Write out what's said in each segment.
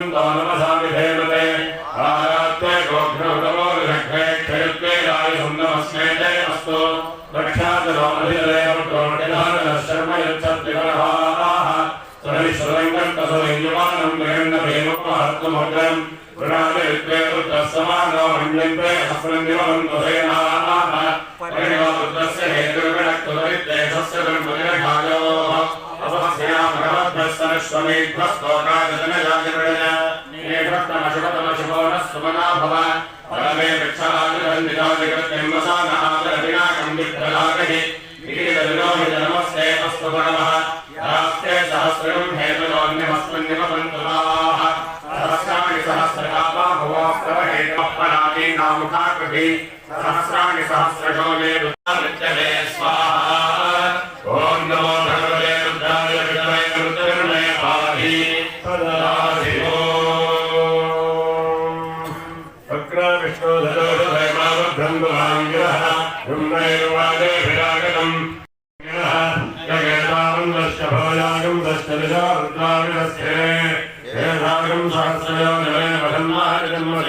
नमसामिधेमते आरात्य गोघ्नोतमो निषघ्ने क्षयत्वे रायसुन्दमस्मे जय अस्तु रक्षाचरोमधिदेवटोमटिदानशर्म यच्छद्विगणहाराः सुरविश्वरङ्गन्तसुरञ्जमानं गृहन्नभेमोपहर्तुमग्रम् वृणादे विद्वे पुत्रस्समानो मन्यन्ते हस्मन्निवन्तसेनाः परिणोपुत्रस्य हेतुर्गणक्तुरविद्देशस्य ब्रह्मनिरभागोः स्तोत्राजतनजातिमशुभतमशुभो न सुमना भव परमे। वृक्षादिरन्दिरादिगरत्यम्बसानहादरविनाकम्बित्रलागहि नमस्ते अस्तु प्रणवः यास्ते सहस्रम् हेतुरोऽन्यमस्मन्निमसन्तुलाः सहस्राणि सहस्रकापा भुवास्तव हेतवः परादीनामुखाकृभिः सहस्राणि सहस्रशो मे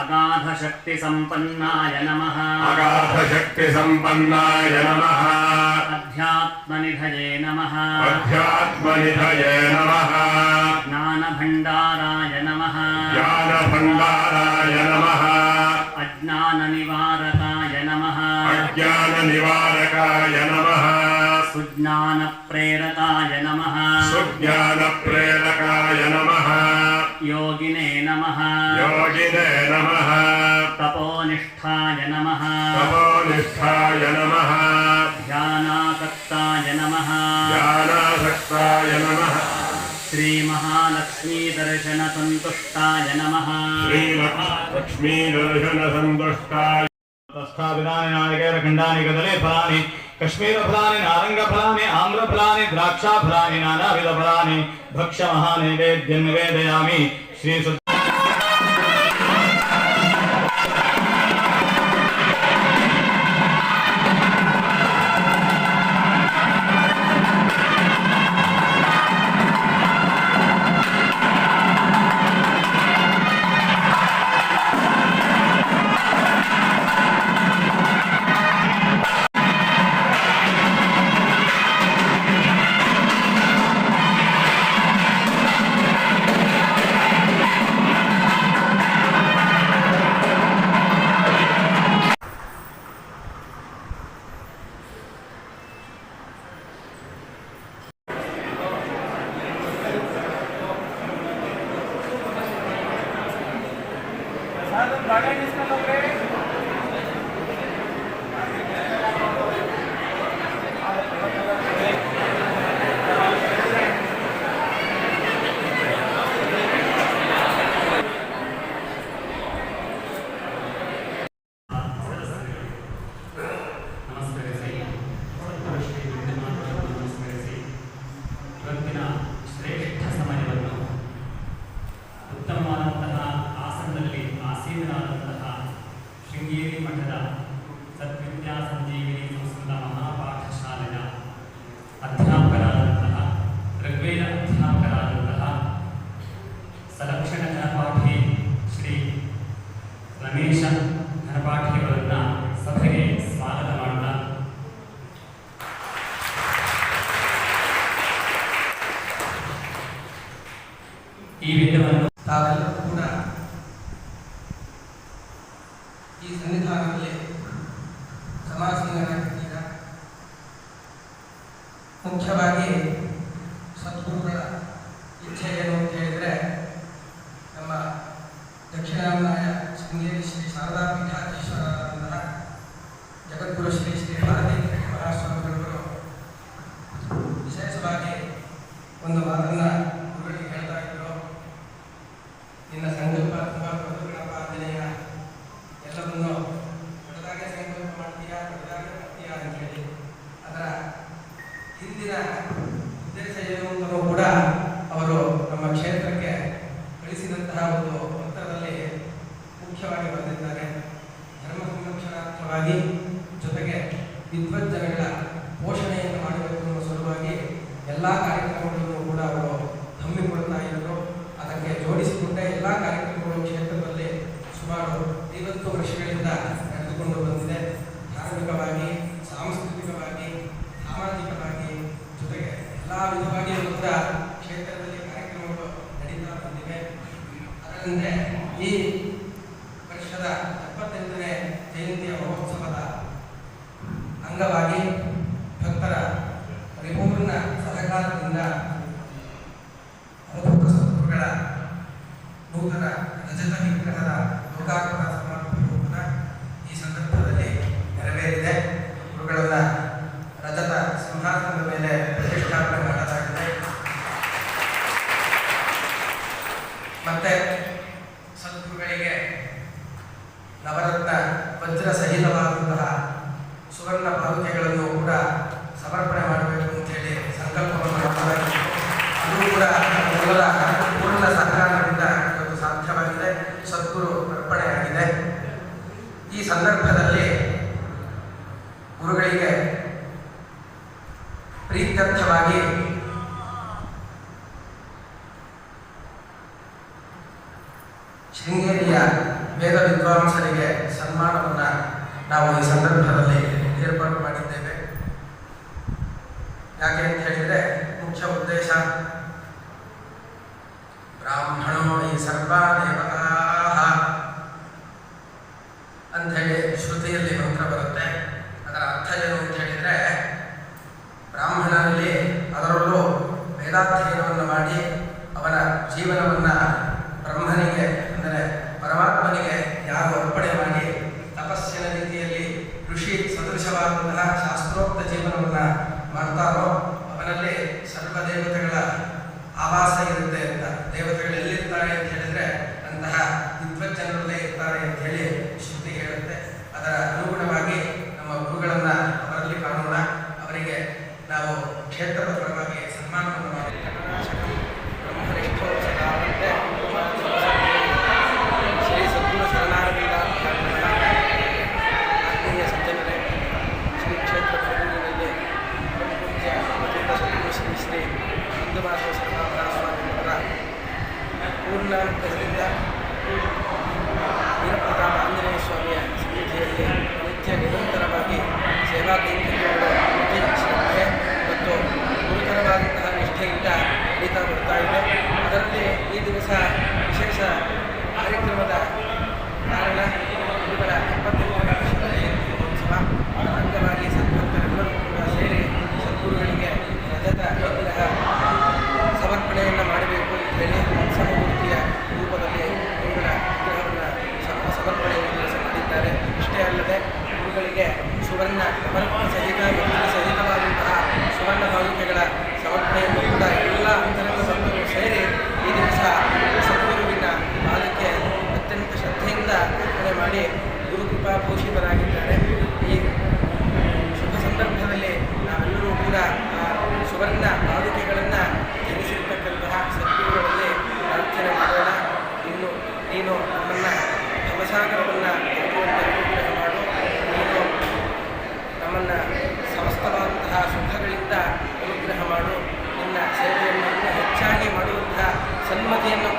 अगाधशक्तिसम्पन्नाय नमः अगाधशक्तिसम्पन्नाय नमः अध्यात्मनिधये नमः अध्यात्मनिधये नमः ज्ञानभण्डाराय नमः ज्ञानभण्डाराय नमः अज्ञाननिवारकाय नमः अज्ञाननिवारकाय नमः सुज्ञानप्रेरकाय नमः सुज्ञानप्रेरकाय नमः। तपोनिष्ठाय नमः। तपोनिष्ठाय नमः। ध्यानासक्ताय नमः। ज्ञानासक्ताय नमः। श्रीमहालक्ष्मीदर्शनसन्तुष्टाय नमः। श्रीलक्ष्मीदर्शनसन्तुष्टाय तस्थापितानि नारिकेलखण्डानि कदली कश्मीरफलानि नारङ्गफलानि आम्रफलानि द्राक्षाफलानि नानाविधफलानि भक्ष्यमहानैवेद्यं निवेदयामि। श्रीसु ಮುಖ್ಯವಾಗಿ ಸದ್ಗುರುಗಳ ಇಚ್ಛೆ ಏನು ಅಂತ ಹೇಳಿದರೆ ನಮ್ಮ ದಕ್ಷಿಣಾಮಯ ಶೃಂಗೇರಿ ಶ್ರೀ ಶಾರದಾ ಪೀಠಾಧೀಶ್ವರರಾದಂತಹ ಜಗದ್ಗುರು ಶ್ರೀ ಶ್ರೀ ಭಾರತೀ ಮಹಾಸ್ವಾಮಿಗಳು ವಿಶೇಷವಾಗಿ ಒಂದು ಮಾತನ್ನ ಅವರು ಒಂದು ಮುಖ್ಯವಾಗಿ ಬರೆದಿದ್ದಾರೆ ಧರ್ಮ ಸಂರಕ್ಷಣಾರ್ಥವಾಗಿ ಜೊತೆಗೆ ವಿದ್ವಜ್ಜನಗಳ ಪೋಷಣೆಯನ್ನು ಮಾಡಬೇಕು ಅನ್ನೋ ಸಲುವಾಗಿ ಎಲ್ಲ ಕಾರ್ಯಕ್ರಮಗಳನ್ನು ಕೂಡ ಅವರು ಹಮ್ಮಿಕೊಳ್ತಾ ಇದ್ದರು. ಅದಕ್ಕೆ ಜೋಡಿಸಿಕೊಂಡ ಎಲ್ಲ ಕಾರ್ಯಕ್ರಮಗಳು ಕ್ಷೇತ್ರದಲ್ಲಿ ಸುಮಾರು ಐವತ್ತು ವರ್ಷಗಳಿಂದ ನಡೆದುಕೊಂಡು ಬಂದಿದೆ. ಧಾರ್ಮಿಕವಾಗಿ, ಸಾಂಸ್ಕೃತಿಕವಾಗಿ, ಸಾಮಾಜಿಕವಾಗಿ ಜೊತೆಗೆ ಎಲ್ಲ ವಿಧವಾಗಿ ಸಂವಿಧಾನದ ಮೂಲಭೂತ ಸ್ವರೂಪಗಳ ನೂತನ ರಜತ ವಿಗ್ರಹದ ಲೋಕಾರ್ಪಣಾ ಸಮಾರಂಭವು ಈ ಸಂದರ್ಭದಲ್ಲಿ ನೆರವೇರಿದೆ. ಇವುಗಳನ್ನು ರಜತ ಸಿಂಹಾಸನದ ಮೇಲೆ ಪ್ರತಿಷ್ಠಾಪನೆ ಮಾಡಲಾಗಿದೆ. ಮತ್ತೆ ಸದ್ಗುರುಗಳಿಗೆ ನವರತ್ನ ವಜ್ರ ಸಹಿತವಾದಂತಹ ಸುವರ್ಣ ಈ ಸಂದರ್ಭದಲ್ಲಿ ಗುರುಗಳಿಗೆ ವೇದಾಧ್ಯಯನವನ್ನು ಮಾಡಿ ಅವರ ಜೀವನವನ್ನು ಬ್ರಹ್ಮನಿಗೆ, ಅಂದರೆ ಪರಮಾತ್ಮನಿಗೆ ಯಾರು ಅರ್ಪಣೆ ಮಾಡಿ ತಪಸ್ಸಿನ ರೀತಿಯಲ್ಲಿ ಋಷಿ ಸದೃಶವಾದಂತಹ ಶಾಸ್ತ್ರೋಕ್ತ ಜೀವನವನ್ನು ಮಾಡ್ತಾ ಮಾಡಿ ಗುರುಕೃಪಾ ಪೋಷಿತರಾಗಿದ್ದಾರೆ. ಈ ಶುಭ ಸಂದರ್ಭದಲ್ಲಿ ನಾವೆಲ್ಲರೂ ಕೂಡ ಸುವರ್ಣ ಪಾದುಕೆಗಳನ್ನು ಜನಿಸಿರ್ತಕ್ಕಂತಹ ಸತ್ಯಗಳಲ್ಲಿ ಪ್ರಾರ್ಥನೆ ಮಾಡೋಣ. ಇನ್ನು ನೀನು ನಮ್ಮನ್ನು ಭವಸಾಗರವನ್ನು ಅನುಗ್ರಹ ಮಾಡು. ನೀನು ನಮ್ಮನ್ನು ಸಮಸ್ತವಾದಂತಹ ಸುಖಗಳಿಂದ ಅನುಗ್ರಹ ಮಾಡು. ನಿನ್ನ ಸೇವೆಯನ್ನು ಹೆಚ್ಚಾಗಿ ಮಾಡುವಂತಹ ಸನ್ಮತಿಯನ್ನು